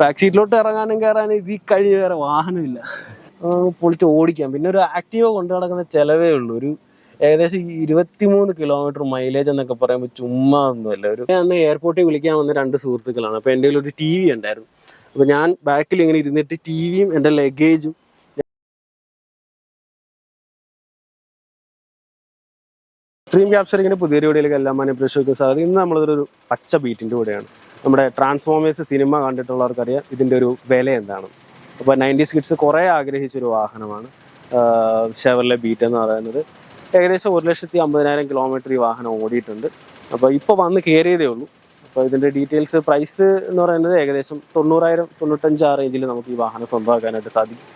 Back സീറ്റിലോട്ട് ഇറങ്ങാനും കയറാനും ഇതിൽ കഴിഞ്ഞ് വേറെ വാഹനമില്ല. പൊളിച്ച് ഓടിക്കാം. പിന്നെ ഒരു ആക്റ്റീവ കൊണ്ടു നടക്കുന്ന ചിലവേ ഉള്ളൂ. ഒരു ഏകദേശം ഇരുപത്തിമൂന്ന് കിലോമീറ്റർ മൈലേജ് എന്നൊക്കെ പറയുമ്പോൾ ചുമ്മാ ഒന്നുമല്ല. ഒരു അന്ന് എയർപോർട്ടിൽ വിളിക്കാൻ വന്ന രണ്ട് സുഹൃത്തുക്കളാണ്. അപ്പോൾ എന്റെ ഒരു ടി വി ഉണ്ടായിരുന്നു. അപ്പോൾ ഞാൻ ബാക്കിൽ ഇങ്ങനെ ഇരുന്നിട്ട് ടി വിയും എന്റെ ലഗേജും ഡ്രീം ഇങ്ങനെ പുതിയ വീഡിയോയിലേക്ക് എല്ലാം മാന്യ സാധിക്കും. ഇന്ന് നമ്മളതൊരു പച്ച ബീറ്റിന്റെ കൂടെയാണ്. നമ്മുടെ ട്രാൻസ്ഫോമേഴ്സ് സിനിമ കണ്ടിട്ടുള്ളവർക്കറിയാം ഇതിന്റെ ഒരു വില എന്താണ്. അപ്പോൾ നയന്റീസ് കിഡ്സ് കുറേ ആഗ്രഹിച്ചൊരു വാഹനമാണ്. ഷെവർലെ ബീറ്റ് എന്ന് പറയുന്നത്. ഏകദേശം ഒരു ലക്ഷത്തി അമ്പതിനായിരം കിലോമീറ്റർ ഈ വാഹനം ഓടിയിട്ടുണ്ട്. അപ്പോൾ ഇപ്പോൾ വന്ന് കയറിയതേ ഉള്ളൂ. അപ്പോൾ ഇതിന്റെ ഡീറ്റെയിൽസ് പ്രൈസ് എന്ന് പറയുന്നത് ഏകദേശം തൊണ്ണൂറായിരം തൊണ്ണൂറ്റഞ്ച് ആ റേഞ്ചിൽ നമുക്ക് ഈ വാഹനം സ്വന്തമാക്കാനായിട്ട് സാധിക്കും.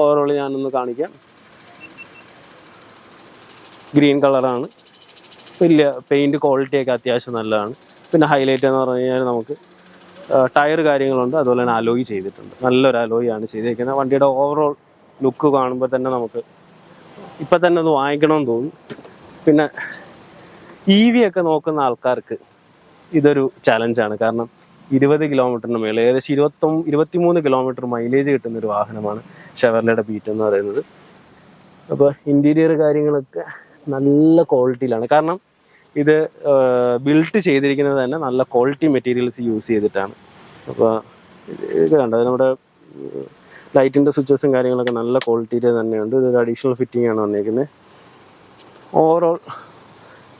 ഓവറോൾ ഞാനൊന്ന് കാണിക്കാം. ഗ്രീൻ കളറാണ് വലിയ പെയിന്റ് ക്വാളിറ്റിയൊക്കെ അത്യാവശ്യം നല്ലതാണ്. പിന്നെ ഹൈലൈറ്റ് എന്ന് പറഞ്ഞു കഴിഞ്ഞാൽ നമുക്ക് ടയർ കാര്യങ്ങളുണ്ട്. അതുപോലെ തന്നെ അലോയി ചെയ്തിട്ടുണ്ട്. നല്ലൊരു അലോയി ആണ് ചെയ്തിരിക്കുന്നത് വണ്ടിയുടെ ഓവറോൾ ലുക്ക് കാണുമ്പോൾ തന്നെ നമുക്ക് ഇപ്പം തന്നെ അത് വാങ്ങിക്കണമെന്ന് തോന്നും പിന്നെ ഇ വി ഒക്കെ നോക്കുന്ന ആൾക്കാർക്ക് ഇതൊരു ചലഞ്ചാണ് കാരണം ഇരുപത് കിലോമീറ്ററിന് മേലെ ഏകദേശം ഇരുപത്തൊന്ന് ഇരുപത്തിമൂന്ന് കിലോമീറ്റർ മൈലേജ് കിട്ടുന്ന ഒരു വാഹനമാണ് ഷെവർലയുടെ ബീറ്റ് എന്ന് പറയുന്നത്. അപ്പോൾ ഇന്റീരിയർ കാര്യങ്ങളൊക്കെ നല്ല ക്വാളിറ്റിയിലാണ് കാരണം ഇത് ബിൽട്ട് ചെയ്തിരിക്കുന്നത് തന്നെ നല്ല ക്വാളിറ്റി മെറ്റീരിയൽസ് യൂസ് ചെയ്തിട്ടാണ്. അപ്പോൾ ഇത് കണ്ടോ? നമ്മുടെ ലൈറ്റിന്റെ സ്വിച്ചസും കാര്യങ്ങളൊക്കെ നല്ല ക്വാളിറ്റിയിൽ തന്നെയുണ്ട്. ഇതൊരു അഡീഷണൽ ഫിറ്റിംഗ് ആണ് വന്നിരിക്കുന്നത് ഓവറോൾ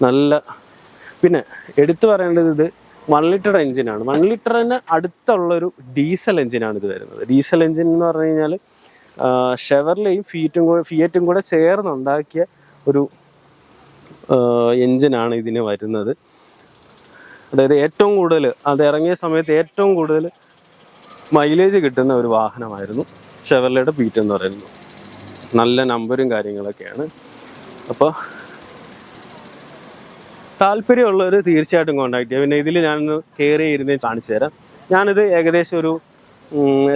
നല്ല പിന്നെ എടുത്തു പറയേണ്ടത് ഇത് വൺ ലിറ്റർ എഞ്ചിനാണ് വൺ ലിറ്ററിന് അടുത്തുള്ളൊരു ഡീസൽ എഞ്ചിനാണ് ഇത് വരുന്നത്. ഡീസൽ എഞ്ചിൻ എന്ന് പറഞ്ഞു കഴിഞ്ഞാൽ ഷെവർലെയും ഫീറ്റും കൂടെ ഫിയറ്റും കൂടെ ചേർന്നുണ്ടാക്കിയ ഒരു എഞ്ചിനാണ് ഇതിന് വരുന്നത്. അതായത് ഏറ്റവും കൂടുതൽ അത് ഇറങ്ങിയ സമയത്ത് ഏറ്റവും കൂടുതൽ മൈലേജ് കിട്ടുന്ന ഒരു വാഹനമായിരുന്നു ചെവർലയുടെ പീറ്റ് എന്ന് പറയുന്നത്. നല്ല നമ്പരും കാര്യങ്ങളൊക്കെയാണ്. അപ്പോൾ താല്പര്യമുള്ളവർ തീർച്ചയായിട്ടും കോൺടാക്ട് ചെയ്യുക പിന്നെ ഇതിൽ ഞാനൊന്ന് കയറി ഇരുന്നേ കാണിച്ചു തരാം. ഞാനിത് ഏകദേശം ഒരു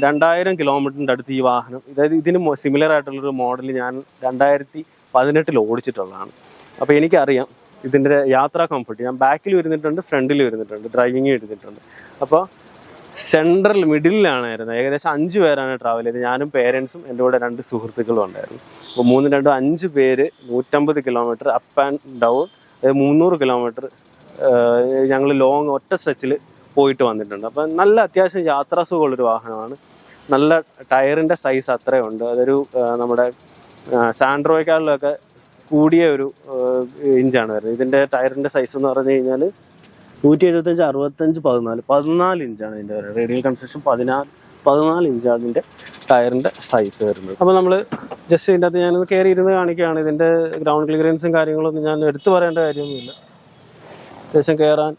രണ്ടായിരം കിലോമീറ്ററിന്റെ അടുത്ത് ഈ വാഹനം അതായത് ഇതിന് സിമിലർ ആയിട്ടുള്ളൊരു മോഡൽ ഞാൻ രണ്ടായിരത്തി പതിനെട്ടിൽ ഓടിച്ചിട്ടുള്ളതാണ്. അപ്പോൾ എനിക്കറിയാം ഇതിന്റെ യാത്രാ കംഫർട്ട് ഞാൻ ബാക്കിൽ വരുന്നിട്ടുണ്ട് ഫ്രണ്ടിൽ വരുന്നിട്ടുണ്ട് ഡ്രൈവിംഗ് ഇരുന്നിട്ടുണ്ട് അപ്പോൾ സെൻട്രൽ മിഡിലാണ് ആയിരുന്നത് ഏകദേശം അഞ്ച് പേരാണ് ട്രാവൽ ചെയ്തത്. ഞാനും പേരൻസും എന്റെ കൂടെ രണ്ട് സുഹൃത്തുക്കളും ഉണ്ടായിരുന്നു. അപ്പോൾ മൂന്ന് രണ്ടും അഞ്ച് പേര് നൂറ്റമ്പത് കിലോമീറ്റർ അപ്പ് ആൻഡ് ഡൗൺ അതായത് മുന്നൂറ് കിലോമീറ്റർ ഞങ്ങൾ ലോങ് ഒറ്റ സ്ട്രെച്ചിൽ പോയിട്ട് വന്നിട്ടുണ്ട്. അപ്പം നല്ല അത്യാവശ്യം യാത്രാസുഖമുള്ളൊരു വാഹനമാണ്. നല്ല ടയറിന്റെ സൈസ് അത്രയുണ്ട്. അതൊരു നമ്മുടെ സാൻഡ്രോയ്ക്കാളിലൊക്കെ കൂടിയ ഒരു ഇഞ്ചാണ് വരുന്നത്. ഇതിന്റെ ടയറിന്റെ സൈസ് എന്ന് പറഞ്ഞു കഴിഞ്ഞാൽ നൂറ്റി എഴുപത്തഞ്ച് അറുപത്തഞ്ച് പതിനാല്. പതിനാല് ഇഞ്ചാണ് ഇതിന്റെ റേഡിയൽ കൺസ്ട്രക്ഷൻ പതിനാല് പതിനാല് ഇഞ്ചാണ് ഇതിന്റെ ടയറിന്റെ സൈസ് വരുന്നത്. അപ്പോൾ നമ്മൾ ജസ്റ്റ് ഇതിന്റെ അകത്ത് ഞാനൊന്ന് കയറി ഇരുന്ന് കാണിക്കുകയാണ്. ഇതിന്റെ ഗ്രൗണ്ട് ക്ലിയറൻസും കാര്യങ്ങളൊന്നും ഞാൻ എടുത്തു പറയേണ്ട കാര്യമൊന്നുമില്ല. അത്യാവശ്യം കയറാൻ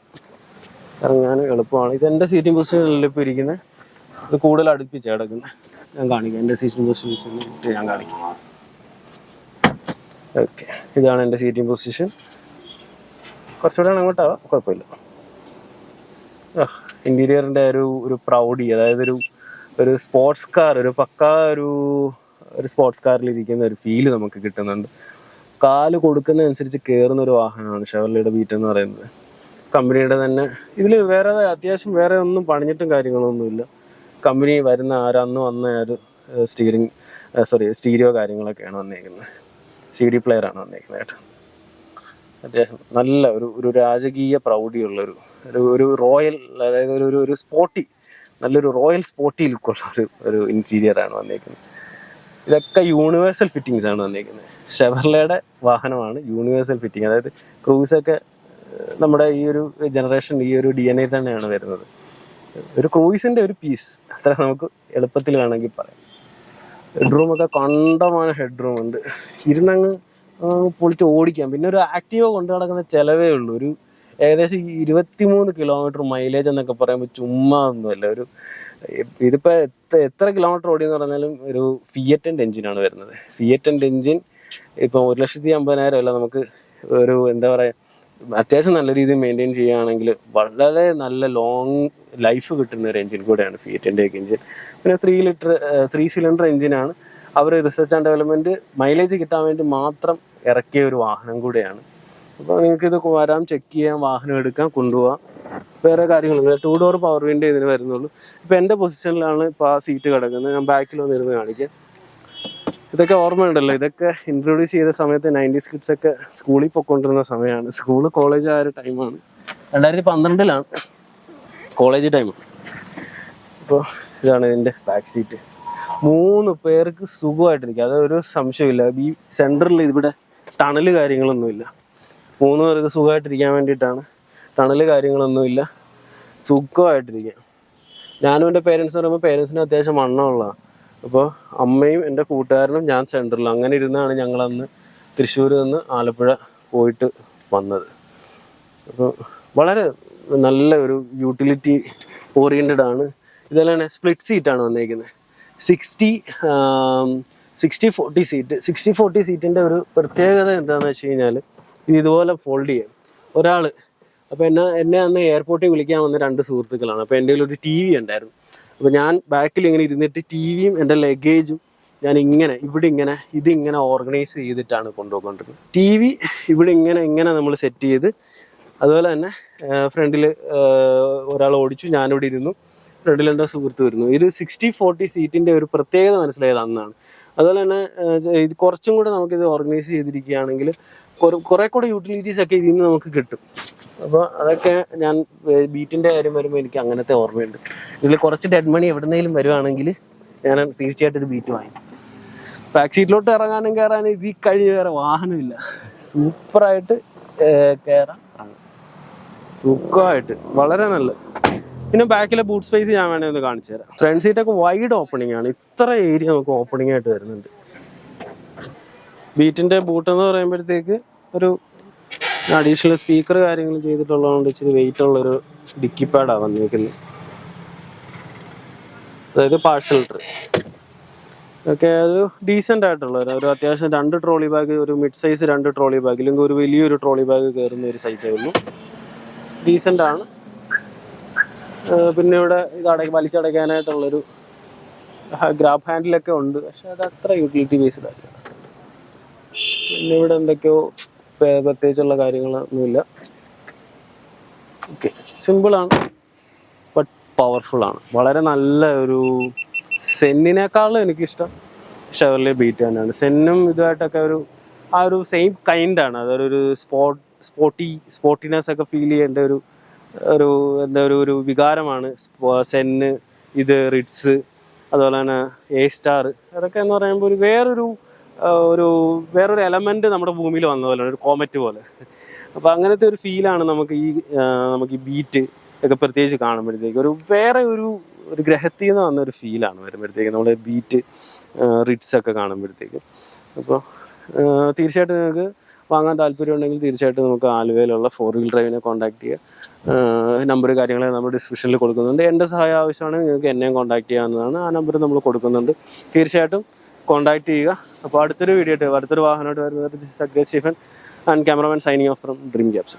ഇറങ്ങാൻ എളുപ്പമാണ്. ഇത് എന്റെ സീറ്റിംഗ് പൊസിഷനിൽ ഇപ്പോൾ ഇരിക്കുന്നത് ഇത് കൂടുതൽ അടുപ്പിച്ച് കിടക്കുന്നത് ഞാൻ കാണിക്കാം. എന്റെ സീറ്റിംഗ് പൊസിഷൻ ഞാൻ കാണിക്കാം. ഓക്കെ ഇതാണ് എന്റെ സീറ്റിംഗ് പൊസിഷൻ കുറച്ചുകൂടെ അങ്ങോട്ടാവാം. കുഴപ്പമില്ല. ഇന്റീരിയറിന്റെ ഒരു ഒരു പ്രൗഡി അതായത് ഒരു ഒരു സ്പോർട്സ് കാർ ഒരു പക്ക ഒരു ഒരു സ്പോർട്സ് കാറിൽ ഇരിക്കുന്ന ഒരു ഫീൽ നമുക്ക് കിട്ടുന്നുണ്ട്. കാൽ കൊടുക്കുന്നതനുസരിച്ച് കയറുന്ന ഒരു വാഹനമാണ് ഷെവർലിയുടെ ബീറ്റ് എന്ന് പറയുന്നത്. കമ്പനിയുടെ തന്നെ ഇതിൽ വേറെ അത്യാവശ്യം വേറെ ഒന്നും പണിഞ്ഞിട്ടും കാര്യങ്ങളൊന്നുമില്ല. കമ്പനി വരുന്ന ആരന്ന് വന്ന ഒരു സ്റ്റിയറിംഗ് സോറി സ്റ്റീരിയോ കാര്യങ്ങളൊക്കെയാണ് വന്നേക്കുന്നത്. സി ഡി പ്ലെയർ ആണ് വന്നേക്കുന്നത് അത്യാവശ്യം നല്ല ഒരു ഒരു രാജകീയ പ്രൗഢിയുള്ള ഒരു ഒരു റോയൽ അതായത് ഒരു ഒരു സ്പോർട്ടി സ്പോട്ടി നല്ലൊരു റോയൽ സ്പോട്ടി ലുക്കുള്ള ഒരു ഒരു ഇന്റീരിയർ ആണ് വന്നേക്കുന്നത്. ഇതൊക്കെ യൂണിവേഴ്സൽ ഫിറ്റിങ്സ് ആണ് വന്നേക്കുന്നത്. ഷെവർലയുടെ വാഹനമാണ് യൂണിവേഴ്സൽ ഫിറ്റിംഗ് അതായത് ക്രൂസൊക്കെ നമ്മുടെ ഈ ഒരു ജനറേഷൻ ഈ ഒരു ഡി എൻ എ തന്നെയാണ് വരുന്നത്. ഒരു ക്രൂയിസിന്റെ ഒരു പീസ് അത്ര നമുക്ക് എളുപ്പത്തിൽ വേണമെങ്കിൽ പറയാം. ഹെഡ്റൂം ഒക്കെ കണ്ടമാനം ഹെഡ്റൂം ഉണ്ട്. ഇരുന്നങ്ങ് പൊളിച്ച് ഓടിക്കാം. പിന്നെ ഒരു ആക്റ്റീവ കൊണ്ടു നടക്കുന്ന ചിലവേ ഉള്ളൂ. ഒരു ഏകദേശം ഇരുപത്തിമൂന്ന് കിലോമീറ്റർ മൈലേജ് എന്നൊക്കെ പറയുമ്പോൾ ചുമ്മാ ഒന്നുമല്ല. ഒരു ഇതിപ്പോ എത്ര എത്ര കിലോമീറ്റർ ഓടിയെന്ന് പറഞ്ഞാലും ഒരു ഫിയറ്റന്റെ എഞ്ചിനാണ് വരുന്നത്. ഫിയറ്റന്റെ എഞ്ചിൻ ഇപ്പം ഒരു ലക്ഷത്തി അമ്പതിനായിരം അല്ല നമുക്ക് ഒരു എന്താ പറയാ അത്യാവശ്യം നല്ല രീതിയിൽ മെയിന്റെയിൻ ചെയ്യുകയാണെങ്കിൽ വളരെ നല്ല ലോങ് ലൈഫ് കിട്ടുന്ന ഒരു എഞ്ചിൻ കൂടെയാണ് ഫിയറ്റിന്റെ ഒക്കെ എഞ്ചിൻ പിന്നെ ത്രീ ലിറ്റർ ത്രീ സിലിണ്ടർ എഞ്ചിനാണ് അവർ റിസർച്ച് ആൻഡ് ഡെവലപ്മെന്റ് മൈലേജ് കിട്ടാൻ വേണ്ടി മാത്രം ഇറക്കിയ ഒരു വാഹനം കൂടെയാണ്. അപ്പോൾ നിങ്ങൾക്ക് ഇത് വരാം ചെക്ക് ചെയ്യാം വാഹനം എടുക്കാം കൊണ്ടുപോകാം വേറെ കാര്യങ്ങളില്ല ടൂ ഡോർ പവർ വിൻഡോ ഇതിന് വരുന്നുള്ളൂ. ഇപ്പം എന്റെ പൊസിഷനിലാണ് ഇപ്പോൾ ആ സീറ്റ് കിടക്കുന്നത്. ഞാൻ ബാക്കിൽ വന്നിരുന്ന് കാണിക്കാം. ഇതൊക്കെ ഓർമ്മയുണ്ടല്ലോ. ഇതൊക്കെ ഇൻട്രൊഡ്യൂസ് ചെയ്ത സമയത്ത് നയന്റീസ് കിഡ്സ് ഒക്കെ സ്കൂളിൽ പോയിക്കൊണ്ടിരുന്ന സമയമാണ്. സ്കൂൾ കോളേജ് ആ ഒരു ടൈമാണ് രണ്ടായിരത്തി പന്ത്രണ്ടിലാണ് കോളേജ് ടൈം അപ്പോൾ ഇതാണ് ഇതിന്റെ ബാക്ക് സീറ്റ് മൂന്ന് പേർക്ക് സുഖമായിട്ടിരിക്കും അതൊരു സംശയമില്ല ഈ സെന്ററിൽ ഇവിടെ ടണൽ കാര്യങ്ങളൊന്നുമില്ല. മൂന്ന് പേർക്ക് സുഖമായിട്ടിരിക്കാൻ വേണ്ടിയിട്ടാണ് ടണൽ കാര്യങ്ങളൊന്നുമില്ല. സുഖമായിട്ടിരിക്കാം ഞാനും എന്റെ പേരൻസ് പറയുമ്പോൾ പേരൻസിന് അത്യാവശ്യം വണ്ണമുള്ളതാണ് അപ്പോൾ അമ്മയും എന്റെ കൂട്ടുകാരനും ഞാൻ സെന്ററിൽ അങ്ങനെ ഇരുന്നാണ് ഞങ്ങൾ അന്ന് തൃശ്ശൂർ നിന്ന് ആലപ്പുഴ പോയിട്ട് വന്നത്. അപ്പോൾ വളരെ നല്ല ഒരു യൂട്ടിലിറ്റി ഓറിയന്റഡ് ആണ്. ഇതെല്ലാം സ്പ്ലിറ്റ് സീറ്റാണ് വന്നേക്കുന്നത് sixty sixty forty seat sixty forty സീറ്റിന്റെ ഒരു പ്രത്യേകത എന്താണെന്ന് വെച്ച് കഴിഞ്ഞാൽ ഇത് ഇതുപോലെ ഫോൾഡ് ചെയ്യാം. ഒരാൾ അപ്പോൾ എന്നെ എന്നെ അന്ന് എയർപോർട്ടിൽ വിളിക്കാൻ വന്ന രണ്ട് സുഹൃത്തുക്കളാണ്. അപ്പോൾ എന്റെ ഒരു ടി വി ഉണ്ടായിരുന്നു. അപ്പോൾ ഞാൻ ബാക്കിൽ ഇങ്ങനെ ഇരുന്നിട്ട് ടി വിയും എന്റെ ലഗേജും ഞാൻ ഇങ്ങനെ ഇവിടെ ഇങ്ങനെ ഇതിങ്ങനെ ഓർഗനൈസ് ചെയ്തിട്ടാണ് കൊണ്ടുപോയിക്കൊണ്ടിരുന്നത്. ടി വി ഇവിടെ ഇങ്ങനെ ഇങ്ങനെ നമ്മൾ സെറ്റ് ചെയ്ത് അതുപോലെ തന്നെ ഫ്രണ്ടിൽ ഒരാൾ ഓടിച്ചു ഞാനിവിടെ ഇരുന്നു. ഫ്രണ്ടിൽ എന്റെ സുഹൃത്ത് വരുന്നു. ഇത് സിക്സ്റ്റി ഫോർട്ടി സീറ്റിന്റെ ഒരു പ്രത്യേകത മനസ്സിലായത് അന്നാണ്. അതുപോലെ തന്നെ ഇത് കുറച്ചും കൂടെ നമുക്കിത് ഓർഗനൈസ് ചെയ്തിരിക്കുകയാണെങ്കിൽ കുറെ- കൂടെ യൂട്ടിലിറ്റീസ് ഒക്കെ ഇതിൽ നിന്ന് നമുക്ക് കിട്ടും. അപ്പോൾ അതൊക്കെ ഞാൻ ബീറ്റിന്റെ കാര്യം വരുമ്പോൾ എനിക്ക് അങ്ങനത്തെ ഓർമ്മയുണ്ട്. ഇതിൽ കുറച്ച് ഡെഡ് മണി എവിടുന്നേലും വരുവാണെങ്കിൽ ഞാൻ തീർച്ചയായിട്ടും ഒരു ബീറ്റ് വാങ്ങി ബാക്ക് സീറ്റിലോട്ട് ഇറങ്ങാനും കയറാനും ഇതിൽ കഴിഞ്ഞ് വേറെ വാഹനമില്ല. സൂപ്പറായിട്ട് കയറാം സുഖമായിട്ട്. വളരെ നല്ല. പിന്നെ ബാക്കിലെ ബൂട്ട് സ്പേസ് ഞാൻ വേണേ ഒന്ന് കാണിച്ചു തരാം ഫ്രണ്ട് സീറ്റൊക്കെ വൈഡ് ഓപ്പണിംഗ് ആണ്. ഇത്ര ഏരിയ നമുക്ക് ഓപ്പണിംഗ് ആയിട്ട് വരുന്നുണ്ട്. ബീറ്റിന്റെ ബൂട്ട് എന്ന് പറയുമ്പോഴത്തേക്ക് ഒരു അഡീഷണൽ സ്പീക്കർ കാര്യങ്ങൾ ചെയ്തിട്ടുള്ളതുകൊണ്ട് ഇച്ചിരി വെയിറ്റ് ഉള്ളൊരു ഡിക്കി പാഡാണ് വന്നിരിക്കുന്നത്. അതായത് പാഴ്സൽ ട്രേ ഒക്കെ ഒരു ഡീസെന്റ് ആയിട്ടുള്ള ഒരു- അത്യാവശ്യം രണ്ട് ട്രോളി ബാഗ് ഒരു മിഡ് സൈസ് രണ്ട് ട്രോളി ബാഗ് ഇല്ലെങ്കിൽ ഒരു വലിയൊരു ട്രോളി ബാഗ് കയറുന്ന ഒരു സൈസ് ആയിരുന്നു ഡീസെന്റ് ആണ്. പിന്നെ ഇവിടെ ഇത് അട വലിച്ചടയ്ക്കാനായിട്ടുള്ളൊരു ഗ്രാബ് ഹാൻഡിലൊക്കെ ഉണ്ട്. പക്ഷെ അത് അത്ര യൂട്ടിലിറ്റി ബേസ്ഡ് അല്ല. പിന്നെ ഇവിടെ എന്തൊക്കെയോ പ്രത്യേകിച്ചുള്ള കാര്യങ്ങളൊന്നുമില്ല. ഓക്കെ സിമ്പിളാണ് ബട്ട് ആണ്. വളരെ നല്ല ഒരു സെന്നിനേക്കാളും എനിക്കിഷ്ടം ഷെവർലി ബീറ്റ് തന്നെയാണ്. സെന്നും ഇതുമായിട്ടൊക്കെ ഒരു ആ ഒരു സെയിം കൈൻഡ് ആണ്. അതൊരു സ്പോട്ട് സ്പോട്ടി സ്പോട്ടിനെസ് ഒക്കെ ഫീൽ ചെയ്യേണ്ട ഒരു ഒരു എന്താ ഒരു ഒരു വികാരമാണ്. സെന്ന് ഇത് റിഡ്സ് അതുപോലെ തന്നെ എ സ്റ്റാർ അതൊക്കെ എന്ന് പറയുമ്പോൾ ഒരു വേറൊരു ഒരു വേറൊരു എലമെന്റ് നമ്മുടെ ഭൂമിയിൽ വന്ന പോലെ ഒരു കോമറ്റ് പോലെ. അപ്പൊ അങ്ങനത്തെ ഒരു ഫീലാണ് നമുക്ക് ഈ നമുക്ക് ഈ ബീറ്റ് ഒക്കെ പ്രത്യേകിച്ച് കാണുമ്പോഴത്തേക്ക്. ഒരു വേറെ ഒരു ഒരു ഗ്രഹത്തിൽ നിന്ന് വന്ന ഒരു ഫീലാണ് വരുമ്പോഴത്തേക്ക് നമ്മൾ ബീറ്റ് റിഡ്സ് ഒക്കെ കാണുമ്പോഴത്തേക്ക്. അപ്പോൾ തീർച്ചയായിട്ടും നിങ്ങൾക്ക് വാങ്ങാൻ താല്പര്യം ഉണ്ടെങ്കിൽ തീർച്ചയായിട്ടും നമുക്ക് ആലുവയിലുള്ള ഫോർ വീൽ ഡ്രൈവിനെ കോൺടാക്ട് ചെയ്യുക നമ്പർ കാര്യങ്ങൾ നമ്മൾ ഡിസ്ക്രിപ്ഷനിൽ കൊടുക്കുന്നുണ്ട്. എന്റെ സഹായം ആവശ്യമാണെങ്കിൽ നിങ്ങൾക്ക് എന്നെയും കോൺടാക്ട് ചെയ്യാവുന്നതാണ്. ആ നമ്പർ നമ്മൾ കൊടുക്കുന്നുണ്ട്. തീർച്ചയായിട്ടും കോൺടാക്ട് ചെയ്യുക. അപ്പോൾ അടുത്തൊരു വീഡിയോ ആയിട്ട് അടുത്തൊരു വാഹനമായിട്ട് വരുന്നത് this അഗ്രസ് Stephen and cameraman signing off from dream caps